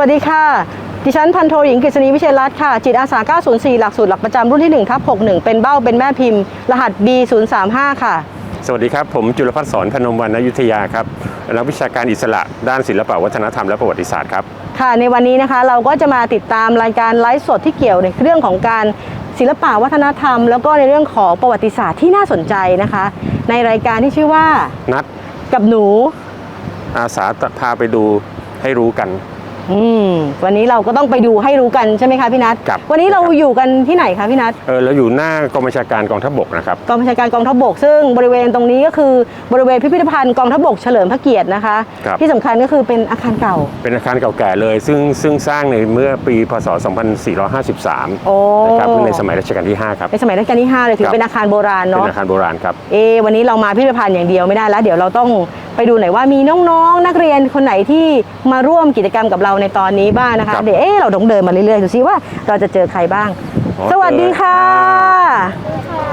วัสดีค่ะ ดิฉันพันโทหญิงกฤษณีวิเชียรรัตน์ค่ะ จิตอาสา 904 หลักสูตรหลักประจำรุ่นที่1ทับ61 เป็นเบ้าเป็นแม่พิมพ์ รหัส B035 ค่ะ สวัสดีครับ ผมจุลพัฒน์สอนพนมวรรณอยุธยาครับนักวิชาการอิสระด้านศิลปวัฒนธรรมและประวัติศาสตร์ครับ ค่ะ ในวันนี้นะคะเราก็จะมาติดตามรายการไลฟ์สดที่เกี่ยวในเรื่องของการศิลปะวัฒนธรรม แล้วก็ในเรื่องของประวัติศาสตร์ที่น่าสนใจนะคะ ในรายการที่ชื่อว่านัดกับหนู อาสาพาไปดูให้รู้กัน อืมวันนี้เราก็ต้องไปดูให้รู้กันใช่ไหมคะพี่นัทครับ วันนี้เราอยู่กันที่ไหนคะพี่นัทเออเราอยู่หน้ากองบัญชาการกองทัพบกนะครับ กองบัญชาการกองทัพบก ซึ่งบริเวณตรงนี้ก็คือบริเวณพิพิธภัณฑ์กองทัพบกเฉลิมพระเกียรตินะคะ ครับ ที่สำคัญก็คือเป็นอาคารเก่า เป็นอาคารเก่าแก่เลย ซึ่งซึ่งสร้างในเมื่อปีพศ2453โอ้นะครับในสมัยรัชกาลที่ 5 ครับ ในสมัยรัชกาลที่5เลยถือครับ เป็นอาคารโบราณเป็นเนาะอาคารโบราณครับ เอะวันนี้เรามาพิพิธภัณฑ์อย่างเดียวไม่ได้แล้ว เดี๋ยวเราต้อง ไปดูหน่อยว่ามีน้องๆ นักเรียนคนไหนที่มาร่วมกิจกรรมกับเราในตอนนี้บ้างนะคะ ครับ เดี๋ยวเอ๊ะเราต้องเดินมาเรื่อยๆดูซิว่าเราจะเจอใครบ้างอ๋อสวัสดีค่ะ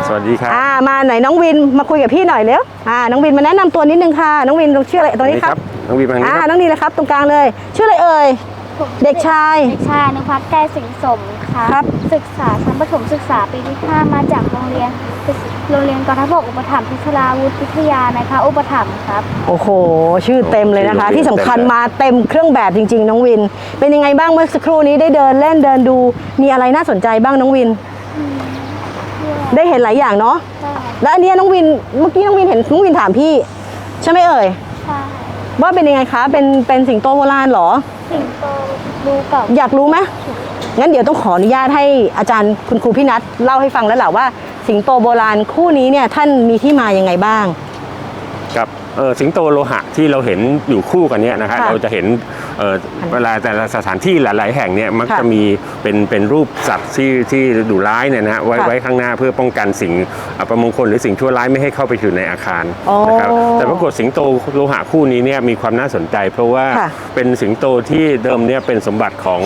สวัสดีครับ อ่ามาไหนน้องวินมาคุยกับพี่หน่อยเร็วอ่าน้องวินมาแนะนำตัวนิดนึงค่ะ น้องวินชื่ออะไรตัวนี้ครับน้องวีพังนี้อ่าครับน้องนี่เลยครับตรงกลางเลย ชื่ออะไรเอ่ย ผมเด็กชาย เด็กชายนุพัฒน์แก้วสิงห์สมค่ะครับ ศึกษาชั้นประถมศึกษาปีที่ 5 มาจากโรงเรียนโรงเรียนกองทัพบกอุปถัมภ์พิศราวุธวิทยานะคะอุปถัมภ์ครับ โอ้โห ชื่อเต็มเลยนะคะโอ้โหที่สำคัญเต็มเลยมาเต็มเครื่องแบบจริง ๆ น้องวิน เป็นยังไงบ้างเมื่อสักครู่นี้ได้เดินเล่นเดินดูมีอะไรน่าสนใจบ้างน้องวิน ได้เห็นหลายอย่างเนาะใช่แล้วอันเนี้ยน้องวินเมื่อกี้น้องวินเห็นน้องวินถามพี่ ใช่ไหมเอ่ยใช่ ว่าเป็นยังไงคะ เป็นเป็นสิงโตโบราณเหรอ สิงโตดูเก่าอยากรู้ไหมงั้นเดี๋ยวต้องขออนุญาตให้อาจารย์คุณครูพี่นัทเล่าให้ฟังแล้วแหละว่า สิงโตโบราณคู่นี้เนี่ยท่านมีที่มายังไงบ้าง ครับเอ่อสิงโตโลหะที่เราเห็นอยู่คู่กันเนี่ยนะฮะค่ะ เราจะเห็น เอ่อเวลาแต่ละสถานที่หลาย ๆ แห่งเนี่ยมักค่ะจะมีเป็นเป็นรูปสัตว์ที่ที่ดุร้ายเนี่ยนะฮะไว้ค่ะไว้ข้างหน้าเพื่อป้องกันสิ่งอัปมงคลหรือสิ่งชั่วร้ายไม่ให้เข้าไปอยู่ในอาคารอ๋อนะครับแต่ปรากฏสิงโตโลหะคู่นี้เนี่ยมีความน่าสนใจ เพราะว่าค่ะเป็นสิงโตที่เดิมเนี่ยเป็นสมบัติของ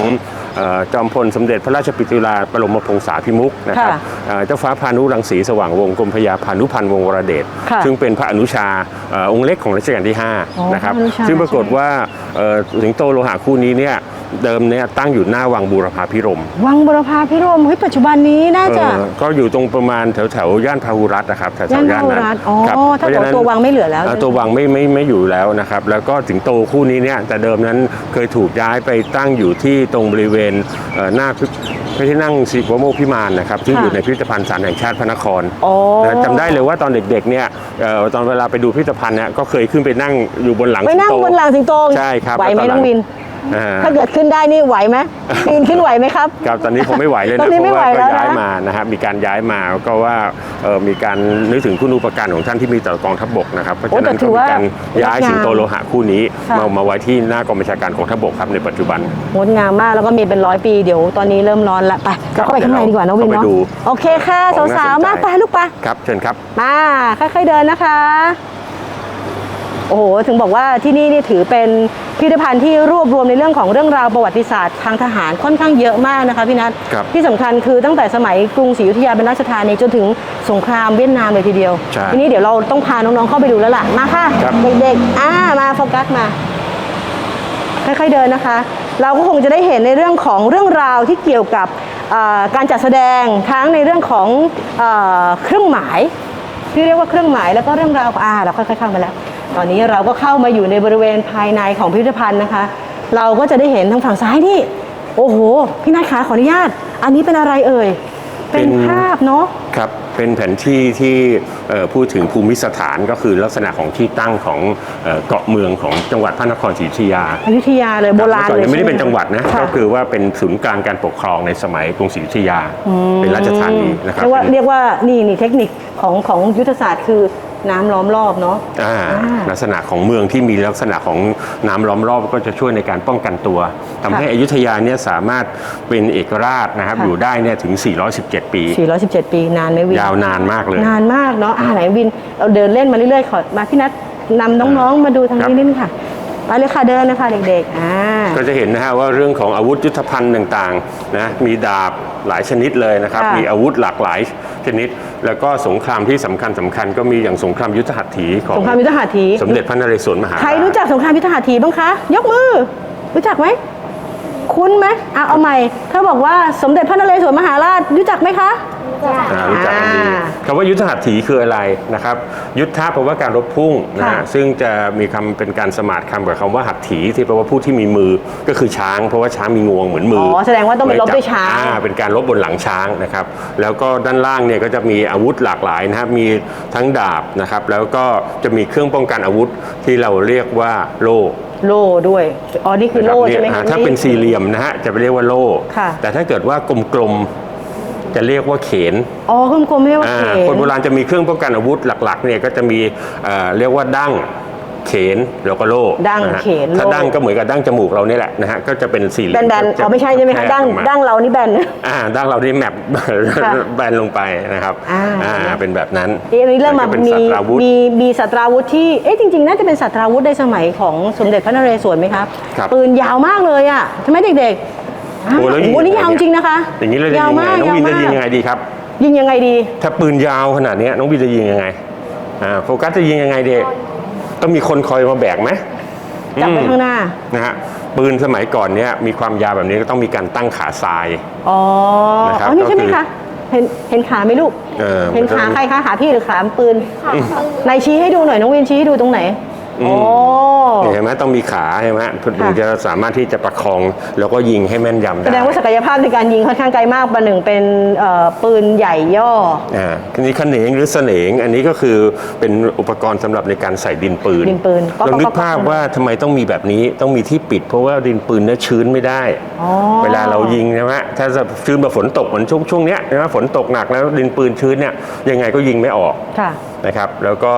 เอ่อจอมพลสมเด็จพระราชปิตุลาบรมพงษาภิมุกนะครับค่ะเอ่อเจ้าฟ้าพานุรังสีสว่างวงศ์กรมพระยาพานุพันธ์วงศ์วรเดชค่ะซึ่งเป็นพระอนุชาเอ่อองค์เล็กของรัชกาลที่อ๋อ5นะครับพระอนุชาซึ่งปรากฏว่าเอ่อสิงโตโลหะคู่นี้เนี่ย เดิมเนี่ยตั้งอยู่หน้าวังบูรพาพิรมย์วังบุรพาพิรมย์เฮ้ยปัจจุบันนี้น่าจะ เอ่อก็อยู่ตรงประมาณแถวแถวๆย่านพาหุรัตน์นะครับแถวๆย่านย่านนั้นพาหุรัตน์อ๋อครับถ้าเพระฉะนั้นตัววังไม่เหลือแล้วตัววังไม่ไม่ไม่อยู่แล้วนะครับ แล้วก็สิงโตคู่นี้เนี่ยแต่เดิมนั้นเคยถูกย้ายไปตั้งอยู่ที่ตรงบริเวณเอ่อหน้าพระที่นั่งสิวโมกพิมานนะครับที่ค่ะ อยู่ในพิพิธภัณฑ์สารแห่งชาติพระนคร อ๋อ นะจำได้เลยว่าตอนเด็กๆ เนี่ยเอ่อตอนเวลาไปดูพิพิธภัณฑ์เนี่ยก็เคยขึ้นไปนั่งอยู่บนหลังไปนั่งสิโตบนหลังสิงโตใช่ครับไหวไหมแล้วตอนหลัน้องงวิน อ่าถ้าเกิดขึ้นได้นี่ไหวไหมปีนขึ้นไหวไหมครับ ครับตอนนี้คงไม่ไหวเลยตอนะนนี้เพไม่ราะว่าไหวก็แล้วนะ ย้ายมานะครับมีการย้ายมาก็ว่าเอ่อมีการนึกถึงคุณูปการของท่านที่มีต่อกองทัพบกนะครับเพราะฉะนั้นก็มีการย้ายสิงโตโลหะคู่นี้ค่ะ มามาไว้ที่หน้ากองบัญชาการกองทัพบกครับในปัจจุบัน งดงามมากแล้วก็มีเป็นร้อยปีเดี๋ยวตอนนี้เริ่มร้อนละไปเราเข้าไปข้างในดีกว่าน้องวินเข้าเนาะไปดูโอเคค่ะของน่าสาวสนใจๆมาไปลูกไป ครับเชิญครับ มาค่อยๆเดินนะคะ โอ้โห ถึงบอกว่าที่นี่นี่ถือเป็น พิพิธภัณฑ์ที่รวบรวมในเรื่องของเรื่องราวประวัติศาสตร์ทางทหารค่อนข้างเยอะมากนะคะพี่นัทครับ ที่สำคัญคือตั้งแต่สมัยกรุงศรีอยุธยาเป็นราชธานีจนถึงสงครามเวียดนามเลยทีเดียว ใช่ทีนี้เดี๋ยวเราต้องพาน้องๆเข้าไปดูแล้วล่ะมาค่ะครับ เด็กๆอ่ามาโฟกัสมา ค่อยๆเดินนะคะ เราก็คงจะได้เห็นในเรื่องของเรื่องราวที่เกี่ยวกับเอ่อการจัดแสดงทั้งในเรื่องของเออเครื่องหมาย ที่เรียกว่าเครื่องหมายแล้วก็เรื่องราวอ่าเราค่อยๆเข้ามาแล้ว ตอนนี้เราก็เข้ามาอยู่ในบริเวณภายในของพิพิธภัณฑ์นะคะ เราก็จะได้เห็นทางฝั่งซ้ายนี่ โอ้โห พี่นัทขาขออนุญาต อันนี้เป็นอะไรเอ่ย เป็นเป็นภาพเนาะ ครับเป็นแผนที่ที่เอ่อพูดถึงภูมิสถานก็คือลักษณะของที่ตั้งของเอ่อเกาะเมืองของจังหวัดพระนครศรีอยุธยาอยุธยาเลยโบราณคก่อนเลยยังไม่ได้ใช่เป็นจังหวัดนะค่ก็คือว่าเป็นศูนย์กลางการปกครองในสมัยกรุงศรีอยุธยา เป็นราชธานีนะครับเรียกว่าเป็นเรียกว่านี่นี่เทคนิคของของยุทธศาสตร์คือ น้ำล้อมรอบเนาะอ่าอ่าลักษณะของเมืองที่มีลักษณะของน้ำล้อมรอบก็จะช่วยในการป้องกันตัวทำให้อยุธยาเนี่ยสามารถเป็นเอกราชนะครับค่ะอยู่ได้เนี่ยถึง 417 ปี 417 ปีนานไหมวิน ยาวนานมากเลย นานมากเนาะอ่าไหนวิน เราเดินเล่นมาเรื่อยๆ ขอมาพี่นัทนำน้องๆ มาดูทางครับนี้นิดนึงค่ะ ไปเลยค่ะเดินนะคะเด็กๆอ่าก็จะเห็นนะฮะว่าเรื่องของอาวุธยุทโธภัณฑ์ต่างๆนะมีดาบหลายชนิดเลยนะครับค่ะมีอาวุธหลากหลายชนิด แล้วก็สงครามที่สำคัญสำคัญก็มีอย่างสงครามยุทธหัตถีของสงครามยุทธหัตถีสมเด็จพระนเรศวรมหาใครราชรู้จักสงครามยุทธหัตถีบ้างคะ ยกมือ รู้จักไหม คุ้นไหมอะเอาใหม่ถ้าบอกว่าสมเด็จพระนเรศวรมหาราชรู้จักไหมคะ อ่ารู้จักกันดีอ่าคำว่ายุทธหัตถีคืออะไรนะครับ ยุทธะแปลว่าการรบพุ่งนะค่ะฮะซึ่งจะมีคำเป็นการสมาทคำกับคำว่าหัตถีที่แปลว่าผู้ที่มีมือก็คือช้าง เพราะว่าช้างมีงวงเหมือนมืออ๋ออแสดงว่าต้องไปรบด้วยช้าง อ่เป็นการรบบนหลังช้างนะครับ แล้วก็ด้านล่างเนี่ยก็จะมีอาวุธหลากหลายนะครับมีทั้งดาบนะครับ แล้วก็จะมีเครื่องป้องกันอาวุธที่เราเรียกว่าโล่ โล่ด้วย อ๋อ นี่คือโล่นะใช่ไหมรับคะอ่าถ้าเป็นสี่เหลี่ยมนะฮะจะเรียกว่าโล่ค่ะแต่ถ้าเกิดว่ากลมๆจะเรียกว่าเขน อ๋อกลมๆเรียกว่าอ่าเขนคนโบราณจะมีเครื่องป้องกันอาวุธหลักๆเนี่ยก็จะมีเอ่อเรียกว่าดั้ง เขนแล้วก็โล่ดั้งะฮะเขนถ้าโล่ดั้งก็เหมือนกับดั้งจมูกเราเนี่ยแหละนะฮะก็จะเป็นสี่เหลี่ยมแบนๆจะอ๋อไม่ใช่ใช่ไหมคะแพร่ดั้งออกมา ดั้งเรานี่แบนอ่าดั้งเรานี่แมปค่ะแบนลงไปนะครับอ่าอ่า เป็นแบบนั้นเอ๊ะอันนี้เริ่มมาก็เป็นมีสัตราวุธ มีมีสัตราวุธที่ เอ๊ะจริง ๆ น่าจะเป็นสัตราวุธในสมัยของสมเด็จพระนเรศวรไหมครับ ครับปืนยาวมากเลยอะใช่ไหมเด็กๆอ่าโอ้แล้วโอ้โหนี่ยาวจริงนะคะอย่างนี้เราจะยายิวงไงมากน้องยาววินจะมากยิงยังไงดีครับ ยิงยังไงดี ถ้าปืนยาวขนาดเนี้ยน้องวินจะยิงยังไงอ่าโฟกัสจะยิงยังไงดี ต้องมีคนคอยมาแบกไหมจับไว้ข้างหน้านะฮะปืนสมัยก่อนเนี่ยมีความยาวแบบนี้ก็ต้องมีการตั้งขาทรายอ๋อนะครับอ๋อนี่ใช่ไหมก็คือคะเห็นเห็นขาไหมลูกเออเห็นมันจะขาใครคะขาพี่หรือขาปืนค่ะนายชี้ให้ดูหน่อยน้องวินชี้ให้ดูตรงไหนอืม โอ้เนี่ยเห็นไหมต้องมีขาใช่ไหมถึงค่ะจะสามารถที่จะประคองแล้วก็ยิงให้แม่นยำแสได้ดงว่าศักยภาพในการยิงค่อนข้างไกลมากประหนึ่งเป็นเอ่อปืนใหญ่ย่ออ่าทีนี้ขนงหรือเสนงอันนี้ก็คือเป็นอุปกรณ์สำหรับในการใส่ดินปืนดินปืนก็ลองนึก็กก็ภาพว่าทำไมต้องมีแบบนี้ต้องมีที่ปิด เพราะว่าดินปืนเนี่ยชื้นไม่ได้อ๋อเวลาเรายิงใช่ไหมถ้าจะชื้นแบบฝนตกเหมือนช่วงช่วงเนี้ยใช่ไหมฝนตกหนักแล้วดินปืนชื้นเนี่ยยังไงก็ยิงไม่ออกค่ะนะครับแล้วก็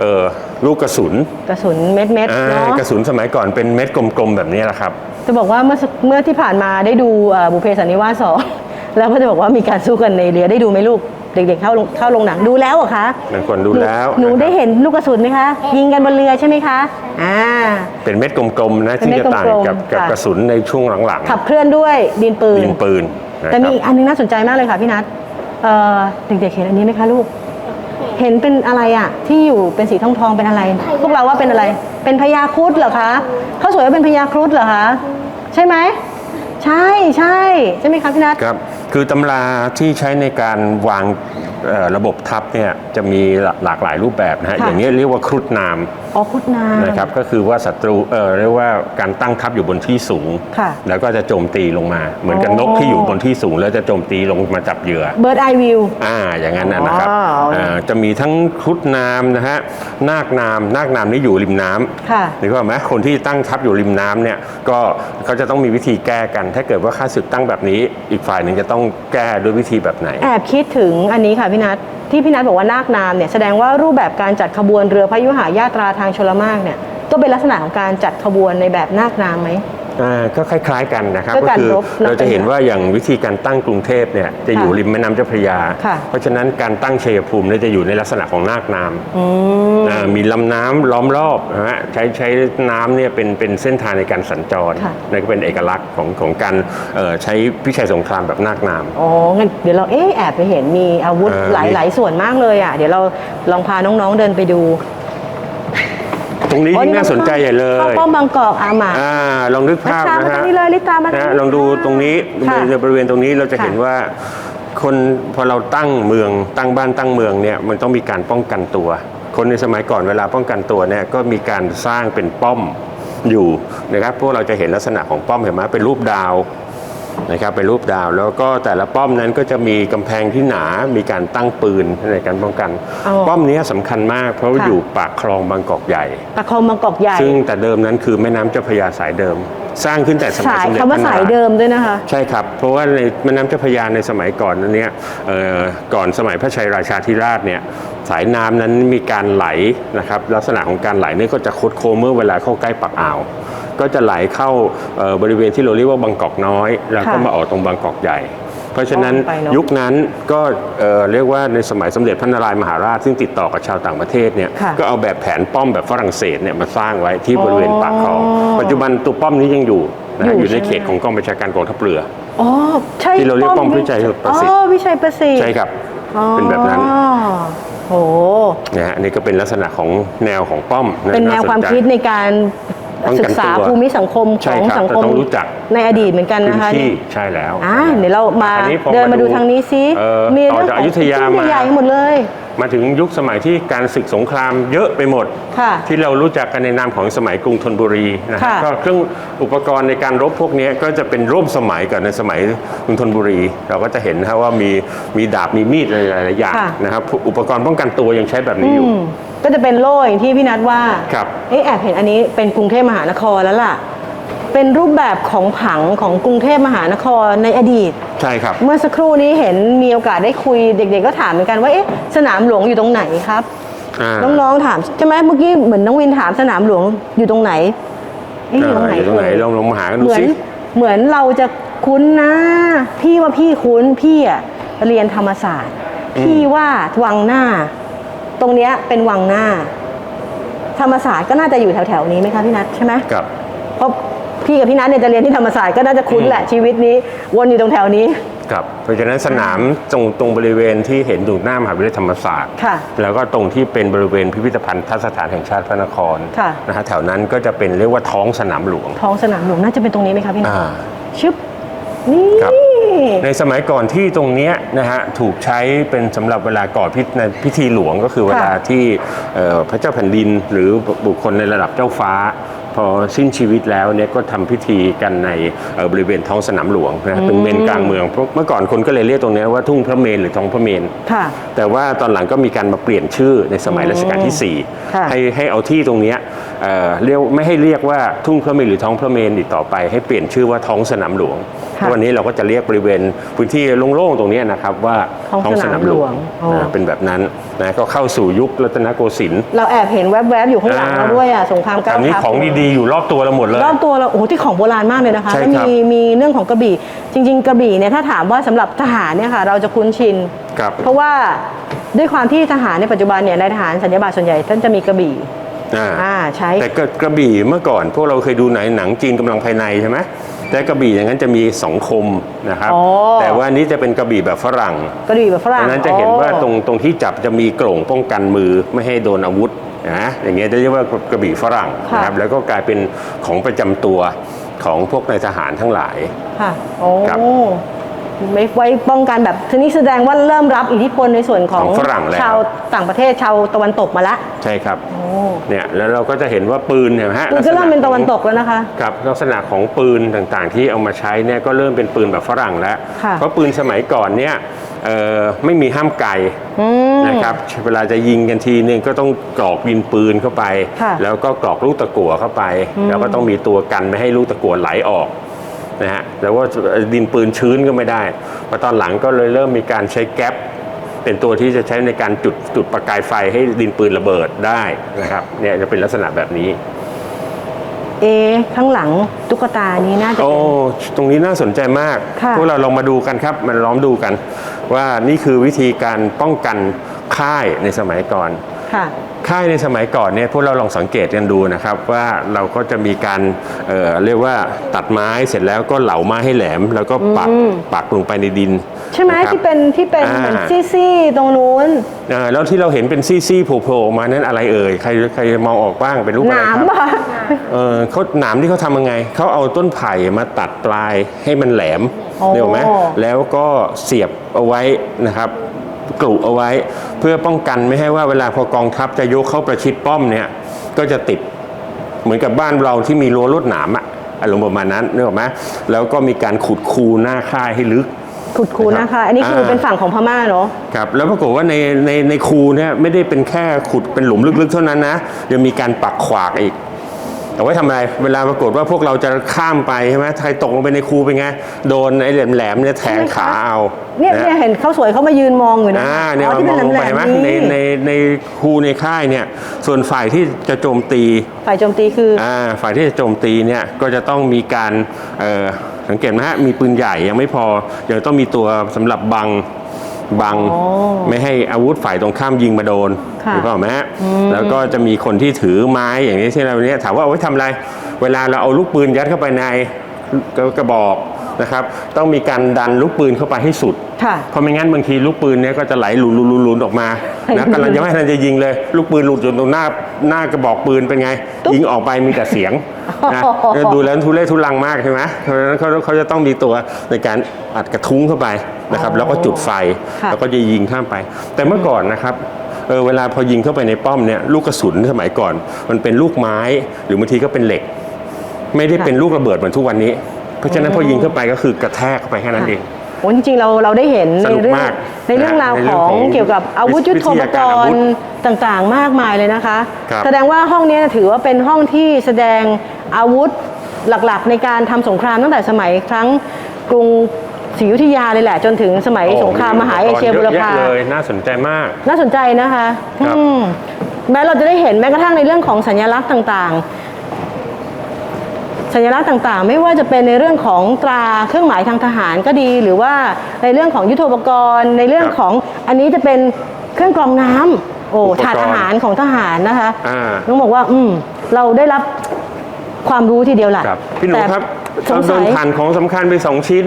เอ่อลูกกระสุนกระสุนเม็ดเม็ดๆอ่าเนาะกระสุนสมัยก่อนเป็นเม็ดกลมๆแบบนี้แหละครับ จะบอกว่าเมื่อสักเมื่อที่ผ่านมาได้ดูเอ่อบุพเพสันนิวาสสองแล้วก็จะบอกว่ามีการสู้กันในเรือได้ดูไหมลูกเด็กๆเข้าลงเข้าลงหนังดูแล้วเหรอคะบางคนดูแล้วหนูนะครับได้เห็นลูกกระสุนไหมคะ ยิงกันบนเรือใช่ไหมคะอ่าเป็นเม็ดกลมๆนะเป็นที่เม็ดจะต่างกลมๆกับกับค่ะกระสุนในช่วงหลังขับเคลื่อนด้วยดินปืนๆยิงปืนนะแต่มีครับอีกอันนึงน่าสนใจมากเลยค่ะพี่นัทเอ่อเด็กๆเห็นอันนี้ไหมคะลูก เห็นเป็นอะไรอะที่อยู่เป็นสีทองทองเป็นอะไร พวกเราว่าเป็นอะไร เป็นพญาครุฑเหรอคะเขาสวยว่าเป็นพญาครุฑเหรอคะใช่ไหมใช่ใช่ใช่ไหมคะพี่นัทครับคือตำราที่ใช้ในการวาง ระบบทัพเนี่ยจะมีหลากหลายรูปแบบนะฮะ ค่ะ อย่างนี้เรียกว่าครุฑนามอ๋อครุฑนามนะครับ ก็คือว่าศัตรูเออเรียกว่าการตั้งทัพอยู่บนที่สูง ค่ะแล้วก็จะโจมตีลงมา เหมือนกับอ๋อ นกที่อยู่บนที่สูง แล้วจะโจมตีลงมาจับเหยื่อ เบิร์ดไอวิว อ่าอย่างนั้นนะนะครับอ๋ออ่าจะมีทั้งครุฑนามนะฮะนาคนามนาคนามนี่อยู่ริมน้ำ ค่ะ นึกว่าไหมคนที่ตั้งทัพอยู่ริมน้ำเนี่ยก็เขาจะต้องมีวิธีแก้กัน ถ้าเกิดว่าข้าศึกตั้งแบบนี้ อีกฝ่ายหนึ่งจะต้องแก้ด้วยวิธีแบบไหน แอบคิดถึงอันนี้ค่ะพี่นัทที่พี่นัทบอกว่านาคนามเนี่ยแสดงว่ารูปแบบการจัดขบวนเรือพยุหายาตราทางชลมารเนี่ยก็เป็นลักษณะของการจัดขบวนในแบบนาคนามไหม อ่าก็คล้าย ๆกันนะครับก็ก็การคือรบเราจะเห็นว่าอย่างวิธีการตั้งกรุงเทพเนี่ยจะอยู่ค่ะริมแม่น้ำเจ้าพระยา ค่ะเพราะฉะนั้นการตั้งชัยภูมิเนี่ยจะอยู่ในลักษณะของนาคนามอืมอ่ามีลำน้ำล้อมรอบนะฮะใช้ใช้น้ำเนี่ยเป็นเป็นเส้นทางในการสัญจรค่ะ นั่นก็เป็นเอกลักษณ์ของของการเอ่อใช้พิชัยสงครามแบบนาคนาม อ๋องั้นเดี๋ยวเราเอ๊ะแอบไปเห็นมีอาวุธเออหลายมี หลายส่วนมากเลยอะ เดี๋ยวเราลองพาน้องๆเดินไปดู ตรงนี้ยิ่งน่าสนใจใหญ่เลข้าวยป้อมบางกอกอามาอ่าลองนึกภาพลิตานะมาฮะทางนี้เลยลิตามาทางนะนี้ลองดูตรงนี้ค่ะในบริเวณตรงนี้เราจะค่ะเห็นว่าคนพอเราตั้งเมืองตั้งบ้านตั้งเมืองเนี่ยมันต้องมีการป้องกันตัว คนในสมัยก่อนเวลาป้องกันตัวเนี่ยก็มีการสร้างเป็นป้อมอยู่นะครับพวกเราจะเห็นลักษณะของป้อมเห็นไหมเป็นรูปดาว นะครับเป็นรูปดาวแล้วก็แต่ละป้อมนั้นก็จะมีกำแพงที่หนา มีการตั้งปืนในการป้องกัน อ๋อป้อมนี้สำคัญมาก เพราะว่าค่ะ อยู่ปากคลองบางกอกใหญ่ตะคองบางกอกใหญ่ซึ่งแต่เดิมนั้นคือแม่น้ำเจ้าพระยาสายเดิม สร้างขึ้นแต่สมัยสายสมเด็จคำว่าพระนสายรเดิมด้วยนะคะ ใช่ครับ เพราะว่าในแม่น้ำเจ้าพระยาในสมัยก่อนนั้นเนี่ยเอ่อก่อนสมัยพระชัยราชาธิราชเนี่ยสายน้ำนั้นมีการไหลนะครับลักษณะของการไหลนี่ก็จะคดโค้งเมื่อเวลาเข้าใกล้ปากอ่าว ก็จะไหลเข้าเอ่อบริเวณที่เราเรียกว่าบางกอกน้อย แล้วก็ค่ะมาออกตรงบางกอกใหญ่ เพราะฉะนั้นอ้อมไปเนอะยุคนั้นก็เอ่อเรียกว่าในสมัยสมเด็จพระนารายณ์มหาราชซึ่งติดต่อกับชาวต่างประเทศเนี่ยค่ะก็เอาแบบแผนป้อมแบบฝรั่งเศสเนี่ยมาสร้างไว้ที่บริเวณปากคลองอ๋อปัจจุบันตัวป้อมนี้ยังอยู่นะฮะอยู่อยู่ในใช่ไหมเขตของกองบัญชาการกองทัพเรืออ๋อใช่ที่เราเรียกป้อมวิชัยประสิทธิ์อ๋อวิชัยประสิทธิ์ใช่ครับอ๋อเป็นแบบนั้นโอ้นะฮะอันนี่ก็เป็นลักษณะของแนวของป้อมะเป็นแนวสใจความคิดในการป้องกัน ศึกษาตัวภูมิสังคมขใช่องครับสังคมเราต้องรู้จักในอดีตเหมือนกันพื้นนะคะที่นี่ใช่แล้วอ่าเดี๋ยวเรามาอันนี้พอเดินมาดูทางนี้ซิเอ่อมีต่อเรื่องจากขอองยุธยาที่มาใหญ่ๆหมดเลย มาถึงยุคสมัยที่การศึกสงครามเยอะไปหมดค่ะที่เรารู้จักกันในนามของสมัยกรุงธนบุรีนะฮะค่ะก็เครื่องอุปกรณ์ในการรบพวกนี้ก็จะเป็นร่วมสมัยกับในสมัยกรุงธนบุรี เราก็จะเห็นนะว่ามีมีดาบมีมีดอะไรหลายๆอย่างค่ะนะครับอุปกรณ์ป้องกันตัวยังใช้แบบนี้อยู่อืม ก็จะเป็นโล่อย่างที่พี่นัทว่าครับเอ๊ะแอบเห็นอันนี้เป็นกรุงเทพมหานครแล้วล่ะ เป็นรูปแบบของผังของกรุงเทพมหานครในอดีต ใช่ครับ เมื่อสักครู่นี้เห็นมีโอกาสได้คุยเด็ก ๆ ก็ถามเหมือนกันว่าเอ๊ะสนามหลวงอยู่ตรงไหนครับ อ่า น้องๆถามใช่ไหมเมื่อกี้เหมือนน้องวินถามสนามหลวงอยู่ตรงไหนเอ๊ะอยู่ตรงไหนอยู่ตรงไหนเอ่ยลองลองมาหากันเหดูมือนสิ เหมือนเราจะคุ้นนะ พี่ว่าพี่คุ้นพี่อะเรียนธรรมศาสตร์ พี่ว่าวังหน้า ตรงเนี้ยเป็นวังหน้า ธรรมศาสตร์ก็น่าจะอยู่แถวๆนี้ไหมคะพี่นัทใช่ไหมกับ เพราะพี่กับพี่นัทเนี่ยจะเรียนที่ธรรมศาสตร์ก็น่าจะคุ้นแหละชีวิตนี้ วนอยู่ตรงแถวนี้กับ เพราะฉะนั้นสนามตรงตรงบริเวณที่เห็นอยู่หน้ามหาวิทยาลัยธรรมศาสตร์ ค่ะ แล้วก็ตรงที่เป็นบริเวณพิพิธภัณฑ์ทัศสถานแห่งชาติพระนครค่ะ นะฮะแถวนั้นก็จะเป็นเรียกว่าท้องสนามหลวง ท้องสนามหลวงน่าจะเป็นตรงนี้ไหมคะพี่นัทอ่า ชึบนี่ ครับ ในสมัยก่อนที่ตรงนี้นะฮะถูกใช้เป็นสำหรับเวลาก่อพิธีในพิธีหลวงก็คือเวลาที่พระเจ้าแผ่นดิน หรือบุคคลในระดับเจ้าฟ้า พอสิ้นชีวิตแล้วเนี่ยก็ทำพิธีกันในเอ่อบริเวณท้องสนามหลวงนะเป็นเมนกลางเมืองเพราะเมื่อก่อนคนก็เลยเรียกตรงเนี้ยว่าทุ่งพระเมนหรือท้องพระเมนค่ะแต่ว่าตอนหลังก็มีการมาเปลี่ยนชื่อในสมัยรัชกาลที่ค่ะ4ให้ให้เอาที่ตรงเนี้ยเอ่อเรียกไม่ให้เรียกว่าทุ่งพระเมรุหรือท้องพระเมรุอีกต่อไป ให้เปลี่ยนชื่อว่าท้องสนามหลวงค่ะวันนี้เราก็จะเรียกบริเวณพื้นที่โล่งๆตรงเนี้ยนะครับว่าท้องสนามหลวงอ๋อนะเป็นแบบนั้นนะก็เข้าสู่ยุครัตนโกสินทร์เราแอบเห็นแวบๆอยู่ข้างหลังอ่าเราด้วยอะสงครามแถเก้าวนี้ทัพของดีๆอยู่รอบตัวเราหมดเลย รอบตัวเราโอ้โหที่ของโบราณมากเลยนะคะใช่แล้วครับมีมีเรื่องของกระบี่ จริง ๆ กระบี่เนี่ยถ้าถามว่าสำหรับทหารเนี่ยค่ะ เราจะคุ้นชิน ครับ เพราะว่าด้วยความที่ทหารในปัจจุบันเนี่ยนายทหารสัญญาบัตรส่วนใหญ่ท่านจะมีกระบี่อ่า อ่าใช้ แต่ก็กระบี่เมื่อก่อนพวกเราเคยดูหนังหนังจีนกำลังภายในใช่ไหมแต่กระบี่อย่างนั้นจะมีสองคมนะครับ อ๋อ แต่ว่าอันนี้จะเป็นกระบี่แบบฝรั่งกระบี่แบบฝรั่งดังนั้นจะเห็นว่าตรงตรงที่จับจะมีโกร่งป้องกันมือไม่ให้โดนอาวุธ นะอย่างเงี้ยจะเรียกว่ากระบี่ฝรั่งค่ะนะครับแล้วก็กลายเป็นของประจำตัวของพวกนายทหารทั้งหลายค่ะโอ้ครับไม่ไว้ป้องกันแบบทีนี้แสดงว่าเริ่มรับอิทธิพลในส่วนของของฝรั่งแล้วชาวต่างประเทศชาวตะวันตกมาละใช่ครับโอ้เนี่ยแล้วเราก็จะเห็นว่าปืนเห็นไหมฮะมันก็เริ่มเป็นตะวันตกลัษณะของแล้วนะคะครับลักษณะของปืนต่างๆ ที่เอามาใช้เนี่ยก็เริ่มเป็นปืนแบบฝรั่งแล้วค่ะเพราะปืนสมัยก่อนเนี่ยเอ่อไม่มีห้ามไกลอืม นะครับเวลาจะยิงกันทีนึงก็ต้องกรอกดินปืนเข้าไปค่ะแล้วก็กรอกลูกตะกั่วเข้าไป แล้วก็ต้องมีตัวกันไม่ให้ลูกตะกั่วไหลออกนะฮะแล้วว่าดินปืนชื้นก็ไม่ได้พอตอนหลังก็เลยเริ่มมีการใช้แก๊ปเป็นตัวที่จะใช้ในการจุดจุดประกายไฟให้ดินปืนระเบิดได้นะครับเนี่ยจะเป็นลักษณะแบบนี้เอะข้างหลังตุ๊กตานี้น่าจะโอ้เป็นตรงนี้น่าสนใจมากค่ะพวกเราลองมาดูกันครับมาล้อมดูกัน ว่านี่คือวิธีการป้องกันค่ายในสมัยก่อนค่ะค่ายในสมัยก่อนเนี่ยพวกเราลองสังเกตกันดูนะครับว่าเราก็จะมีการเอ่อเรียกว่าตัดไม้เสร็จแล้วก็เหลาไม้ให้แหลม แล้วก็ปักปักลงไปในดิน ใช่ไหมนะครับที่เป็นที่เป็นอ่าเหมือนซี่ๆตรงนู้นเอ่อแล้วที่เราเห็นเป็นซี่ๆโผล่ๆออกมานั้นอะไรเอ่ยใครใครมองออกบ้างเป็นรูปหอะไรนาคมรับ ป่ะ เออเขาหนามที่เขาทำยังไง เขาเอาต้นไผ่มาตัดปลายให้มันแหลมโอ้ เห็นไหมแล้วก็เสียบเอาไว้นะครับกลุเอาไว้ เพื่อป้องกันไม่ให้ว่าเวลาพอกองทัพจะยกเข้าประชิดป้อมเนี่ยก็จะติดเหมือนกับบ้านเราที่มีรั้วลวดหนามอะอารมณ์ประมาณนั้นนึกออกไหมแล้วก็มีการขุดคูหน้าค่ายให้ลึก ขุดคูนะคะ อันนี้คืออ่าเป็นฝั่งของพม่าเนาะครับแล้วปรากฏว่าในในในคูเนี่ยไม่ได้เป็นแค่ขุดเป็นหลุมลึกๆ เท่านั้นนะยังมีการปักขวากอีกเอาไว้ทำอะไร เวลาปรากฏว่าพวกเราจะข้ามไปใช่ไหมใครตกลงไปในคูเป็นไง โดนไอ้แหลมๆเนี่ยแทงขาเอา เนี่ยะเนี่ยเห็นเขาสวยเขามายืนมองอยู่นะอ่าเนี่ยอ๋อที่มเป็อนงลงแหลไปมไหมๆในนี้ในในคูในค่ายเนี่ย ส่วนฝ่ายที่จะโจมตี ฝ่ายโจมตีคือออ่า ฝ่ายที่จะโจมตีเนี่ยก็จะต้องมีการ เอ่อ สังเกตไหมฮะมีปืนใหญ่ยังไม่พอยังต้องมีตัวสำหรับบังบังอ๋อไม่ให้อาวุธฝ่ายตรงข้ามยิงมาโดนค่ะถูกต้องไหมฮะแล้วก็จะมีคนที่ถือไม้อย่างนี้ที่เราเนี้ยถามว่าเอาไว้ทำอะไร เวลาเราเอาลูกปืนยัดเข้าไปในกระบอก นะครับ ต้องมีการดันลูกปืนเข้าไปให้สุดค่ะเพราะไม่งั้นบางทีลูกปืนเนี้ยก็จะไหลหลุนหลุนหลุนหลุนออกมานะกำลังจะไม่ทันจะยิงเลย ลูกปืนหลุดอยู่ตรงหน้าหน้ากระบอกปืนเป็นไงตุ๊บยิงออกไปมีแต่เสียงนะโอ้โหดูแล้วทุเรศทุลังมากใช่ไหมเพราะฉะนั้นเขาเขาจะต้องมีตัวในการอัดกระทุ้งเข้าไปนะครับ แล้วก็จุดไฟค่ะแล้วก็จะยิงข้ามไป แต่เมื่อก่อนนะครับเออเวลาพอยิงเข้าไปในป้อมเนี่ยลูกกระสุนสมัยก่อน มันเป็นลูกไม้ หรือบางทีก็เป็นเหล็ก ไม่ได้เป็นลูกระเบิดเหมือนทุกวันนี้เพ ราะฉะนั้นพอยิงเข้าไปก็คือกระแทกเข้าไปแค่นั้นเอง โอ้จริงๆเราเราได้เห็นสในนุกเรื่องมากในเรื่องราวในเรื่ขององของเกี่ยวกับอาวุธยุทโธปวิทกยาการอาวุรธณ์ต่างๆ มากมายเลยนะคะ ครับ แสดงว่าห้องนี้ถือว่าเป็นห้องที่แสดงอาวุธหลักๆ ในการทำสงครามตั้งแต่สมัยครั้งกรุงศรีอยุธยาเลยแหละ จนถึงสมัยโอ้สงครามมหาเอเชียอุบุปรกณ์พา เยอะเลยน่าสนใจมาก น่าสนใจนะคะครับ อืมแม้เราจะได้เห็นแม้กระทั่งในเรื่องของสัญลักษณ์ต่างๆ สัญลักษณ์ต่างๆ ไม่ว่าจะเป็นในเรื่องของตราเครื่องหมายทางทหารก็ดี หรือว่าในเรื่องของยุทโธปกรณ์ ในเรื่องของอันนี้จะเป็นเครื่องกรองน้ำโอ้ถาดอาหารของทหารนะคะต้องบอกว่า อืมเราได้รับความรู้ทีเดียวแหละพี่หนูแต่ครับสเรางสัยผ่านของสำคัญไปสองชิ้น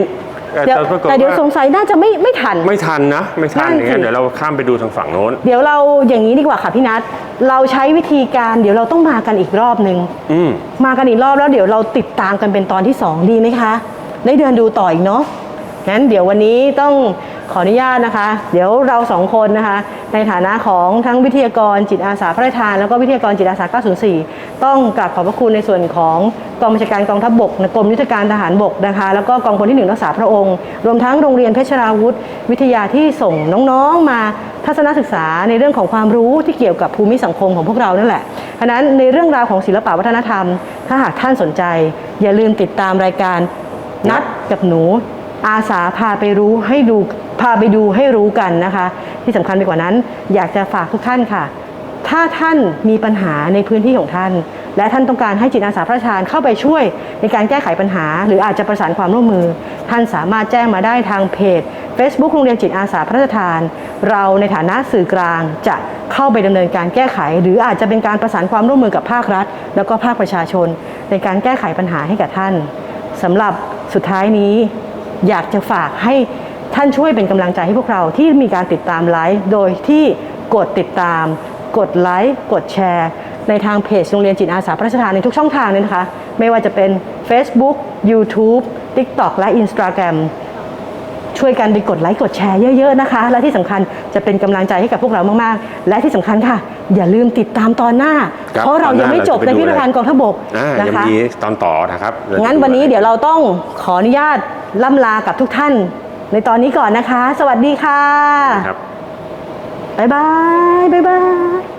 เดี๋ยวปรากฏแต่เดี๋ยวว่าสงสัยน่าจะไม่ไม่ทัน ไม่ทันนะ ไม่ทันนั่นอย่างนั้นสิ เดี๋ยวเราข้ามไปดูทางฝั่งโน้น เดี๋ยวเราอย่างนี้ดีกว่าค่ะพี่นัทเราใช้วิธีการเดี๋ยวเราต้องมากันอีกรอบหนึ่งอืมมากันอีกรอบแล้วเดี๋ยวเราติดตามกันเป็นตอนที่2ดีไหมคะ ได้เดินดูต่ออีกเนาะงั้นเดี๋ยววันนี้ต้อง ขออนุญาตนะคะ เดี๋ยวเราสองคนนะคะ ในฐานะของทั้งวิทยากรจิตอาสาพระราชทาน แล้วก็วิทยากรจิตอาสา 904 ต้องกราบขอบพระคุณในส่วนของกองบัญชาการกองทัพบกกรมยุทธการทหารบกนะคะ แล้วก็กองพลที่หนึ่งรักษาพระองค์ รวมทั้งโรงเรียนเพชรราวุธ วิทยาที่ส่งน้องๆมาทัศนศึกษาในเรื่องของความรู้ที่เกี่ยวกับภูมิสังคมของพวกเรานั่นแหละฉะนั้นในเรื่องราวของศิลปวัฒนธรรม ถ้าหากท่านสนใจ อย่าลืมติดตามรายการนัดกับหนู อาสาพาไปรู้ให้ดูพาไปดูให้รู้กันนะคะ ที่สำคัญไปกว่านั้น อยากจะฝากทุกท่านค่ะ ถ้าท่านมีปัญหาในพื้นที่ของท่าน และท่านต้องการให้จิตอาสาพระราชทานเข้าไปช่วยในการแก้ไขปัญหา หรืออาจจะประสานความร่วมมือ ท่านสามารถแจ้งมาได้ทางเพจ Facebook โรงเรียนจิตอาสาพระราชทาน เราในฐานะสื่อกลางจะเข้าไปดำเนินการแก้ไข หรืออาจจะเป็นการประสานความร่วมมือกับภาครัฐ แล้วก็ภาคประชาชน ในการแก้ไขปัญหาให้กับท่านสำหรับสุดท้ายนี้ อยากจะฝากให้ท่านช่วยเป็นกำลังใจให้พวกเราที่มีการติดตามไลฟ์โดยที่กดติดตาม กดไลค์กดแชร์ ในทางเพจโรงเรียนจิตอาสาพระราชทานในทุกช่องทางเลยนะคะ ไม่ว่าจะเป็น Facebook YouTube TikTok และ Instagram ช่วยกันไปกดไลค์กดแชร์เยอะๆนะคะ และที่สำคัญจะเป็นกำลังใจให้กับพวกเรามากๆ และที่สำคัญค่ะ อย่าลืมติดตามตอนหน้าครับเพราะเรายังไม่จบตอนหในน้าเราจะไปพิพิธภัณฑ์กองทัพบกอ่านะยังคะมีตอนต่อนะครับเราจะงั้นวันนี้เดี๋ยวเราต้องขออนุญาตล่ำลากับทุกท่าน ในตอนนี้ก่อนนะคะ สวัสดีค่ะครับบ๊ายบายบ๊ายบาย